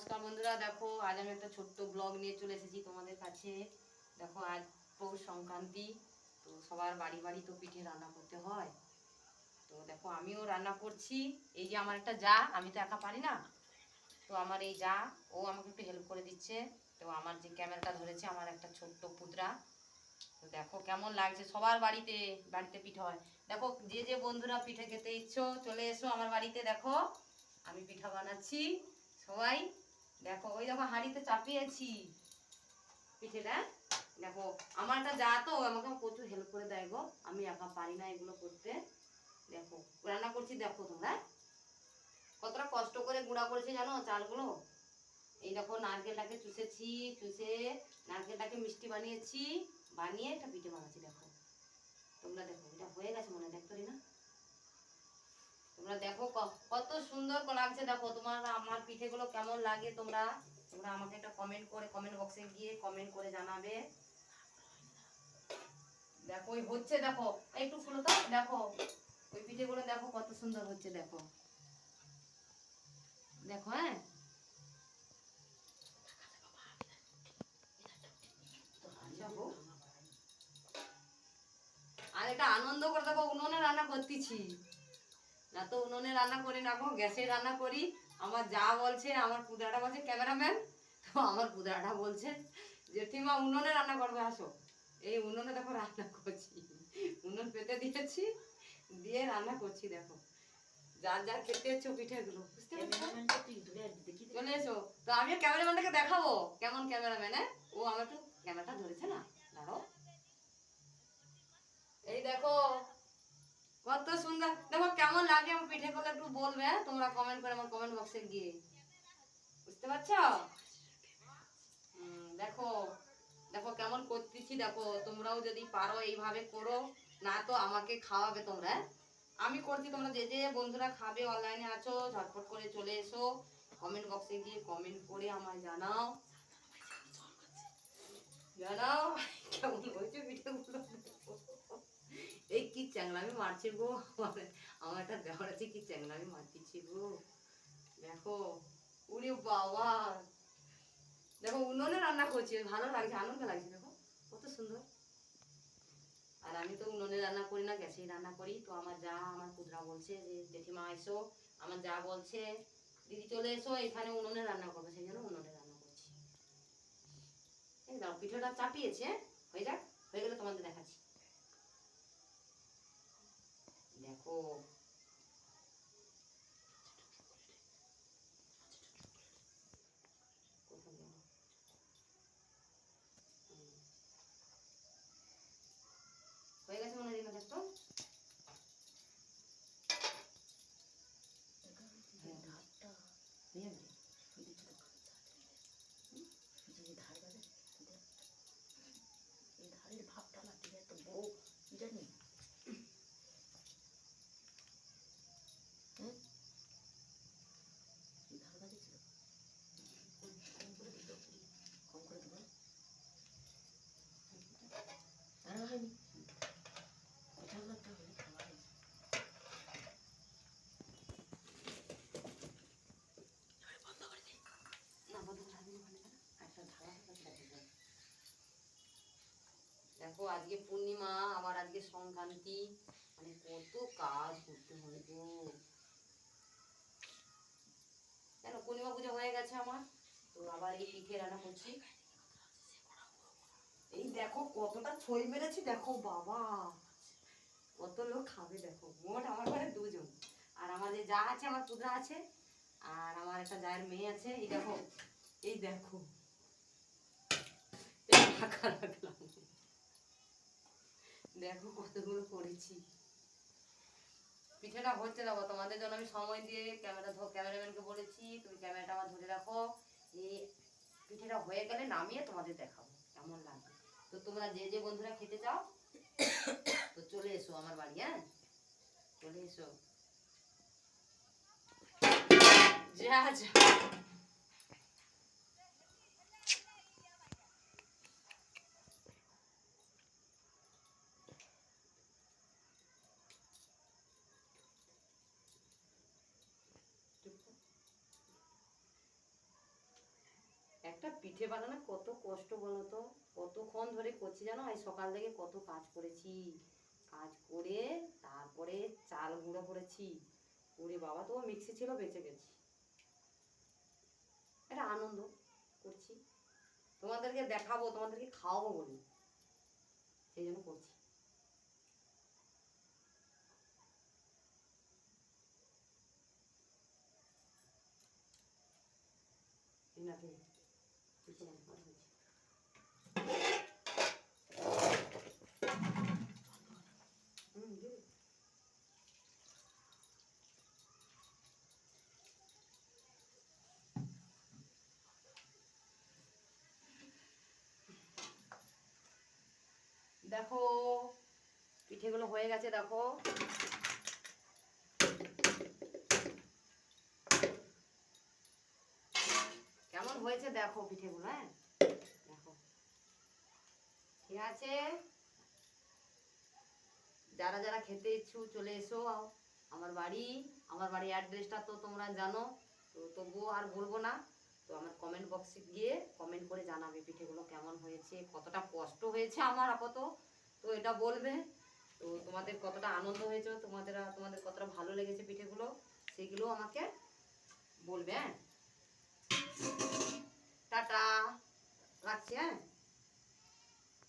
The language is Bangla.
নমস্কার বন্ধুরা, দেখো আজ আমি একটা ছোট্ট ব্লগ নিয়ে চলে এসেছি তোমাদের কাছে। দেখো আজ পৌষ সংক্রান্তি, তো সবার বাড়ি বাড়ি তো পিঠে রান্না করতে হয়। তো দেখো আমিও রান্না করছি। এই যে আমার একটা যা, আমি তো একা পারি না। তো আমার এই যা, ও আমাকে একটু হেল্প করে দিচ্ছে। তো আমার যে ক্যামেরাটা ধরেছে, আমার একটা ছোট্ট পুত্রা। তো দেখো কেমন লাগছে, সবার বাড়িতে বাড়িতে পিঠে হয়। দেখো যে যে বন্ধুরা পিঠে খেতে ইচ্ছো, চলে এসো আমার বাড়িতে, দেখো। আমি পিঠা বানাচ্ছি, সবাই। দেখো, ওই দেখো হাঁড়িতে চাপিয়েছি। পিঠেটা দেখো। আমারটা যা তো, আমাকে প্রচুর হেল্প করে দেয় গো। আমি একা পারি না এগুলো করতে। দেখো, রান্না করছি, দেখো তোমরা। কতটা কষ্ট করে গুঁড়া করেছি জানো চালগুলো? এই দেখো, নারকেলটাকে চুষেছি, চুষে নারকেলটাকে মিষ্টি বানিয়েছি। বানিয়ে একটা পিঠে বানাচ্ছি, দেখো। তোমরা দেখো, এটা হয়ে গেছে মনে দেখতো না? তোমরা দেখো কত সুন্দর লাগছে দেখো। তোমার আমার পিঠেগুলো কেমন লাগে তোমরা? তোমরা আমাকে একটা কমেন্ট করে কমেন্ট বক্সে গিয়ে কমেন্ট করে জানাবে। দেখো, ওই হচ্ছে দেখো। একটু ফুলো তো, দেখো। ওই পিঠেগুলো দেখো, কত সুন্দর হচ্ছে দেখো। দেখো হ্যাঁ। আর এটা আনন্দ করে দেখো, উনুনে রান্না করতেছি। না তো উনুনে রান্না করি না গো গ্যাসে রান্না করি। আমার যা বলছে আমার পুদাটা বলছে ক্যামেরাম্যান? তো আমার পুদাটা বলছে জেঠিমা উনুনে রান্না করবে আসো। এই উনুনে দেখো রান্না করছি। উনুন পেতে দিয়েছি দিয়ে রান্না করছি দেখো। যার যার খেতে হচ্ছে পিঠেগুলো বুঝতে চলে এসো। তো আমিও ক্যামেরাম্যানটাকে দেখাবো। কেমন ক্যামেরাম্যান হ্যাঁ? ও আমার একটু ক্যামেরাটা ধরেছে না। দাঁড়াও এই দেখো কত সুন্দর দেখো কেমন গুলো একটু বলবে? তোমরা কমেন্ট করে আমার কমেন্ট বক্সে গিয়ে বুঝতে পারছ দেখো দেখো কেমন করতেছি, দেখো, তোমরাও যদি পারো এইভাবে করো, না তো আমাকে খাওয়াবে তোমরা হ্যাঁ? আমি করছি, তোমরা যে যে বন্ধুরা খাবে অনলাইনে আছো, ঝটপট করে চলে এসো কমেন্ট বক্সে গিয়ে কমেন্ট করে আমায় জানাও জানাও, কেমন হয়েছে পিঠেগুলো এই কি চ্যাংলামি মারছে গো আমার একটা দেওয়ার আছে কি চ্যাংলামি মারতেছি গো। দেখো উড়ে বাবা। দেখো, উনুনে রান্না করছি, ভালো লাগছে, আনন্দ লাগছে, দেখো, কত সুন্দর। আর আমি তো উনুনে রান্না করি না, গ্যাসেই রান্না করি। তো আমার যা, আমার পুতরা বলছে যে, জেঠিমা, এসো। আমার যা বলছে, দিদি চলে এসো, এখানে উনুনে রান্না করবে, সেই জন্য উনুনে রান্না করছি। এই দাও, পিঠাটা চাপিয়েছে হয়ে যাক? হয়ে গেলে তোমাদের দেখাচ্ছি দেখো কোথায় গেল? হুম। হয়ে গেছে মনে হয় দেখতো হয়ে যাবে। না, বন্ধ করে দিন ওখানে দাঁড়া। একটা ঢালা আছে, সেটা ঠিক আছে। দেখো, আজকে পূর্ণিমা আবার আজকে সংক্রান্তি। মানে কত কাজ করতে হয় গো। কেন, পূর্ণিমা পুজো হয়ে গেছে আমার, তো আবার এই পিঠে রান্না করছি। এই দেখো, কতটা ছই মেরেছি, দেখো বাবা। কত লোক খাবে, দেখো। মোট আমার ঘরে দুজন। আর আমাদের যা আছে, আমার পুত্রা আছে, আর আমার একটা জায়ের মেয়ে আছে, এই দেখো এই দেখো। এই কতগুলো করেছি। পিঠেটা হচ্ছে দেখো, তোমাদের জন্য আমি সময় দিয়ে ক্যামেরা ক্যামেরাম্যানকে বলেছি, তুমি ক্যামেরাটা আমার ধরে রাখো। এই পিঠেটা হয়ে গেলে নামিয়ে তোমাদের দেখাবো, কেমন লাগবে তো তোমরা যে যে বন্ধুরা খেতে চাও, তো চলে এসো আমার বাড়ি হ্যাঁ? চলে এসো। যা যা। একটা পিঠে বানানো, কত কষ্ট বলো তো? কতক্ষণ ধরে করছি জানো? এই সকাল থেকে কত কাজ করেছি। কাজ করে তারপরে চাল গুঁড়ো করেছি। ওরে বাবা তো মিক্সি ছিল, বেঁচে গেছি। এটা আনন্দ করছি। তোমাদেরকে দেখাবো, তোমাদেরকে খাওয়াবো বলি। সেই জন্য করছি। এনাকে দেখো পিঠেগুলো হয়ে গেছে দেখো। কেমন হয়েছে দেখো পিঠেগুলো হ্যাঁ? দেখো। ঠিক আছে? যারা যারা খেতে ইচ্ছুক চলে এসো আমার বাড়ি, আমার বাড়ির অ্যাড্রেসটা তো তোমরা জানো, তো তবুও আর বলব না। তো আমার কমেন্ট বক্সে গিয়ে কমেন্ট করে জানাবে পিঠেগুলো কেমন হয়েছে, কতটা কষ্ট হয়েছে আমার আপাতত। তো এটা বলবে। তো তোমাদের কতটা আনন্দ হয়েছে, তোমাদের তোমাদের কতটা ভালো লেগেছে পিঠেগুলো সেগুলো আমাকে বলবে হ্যাঁ? টাটা। রাখছি হ্যাঁ?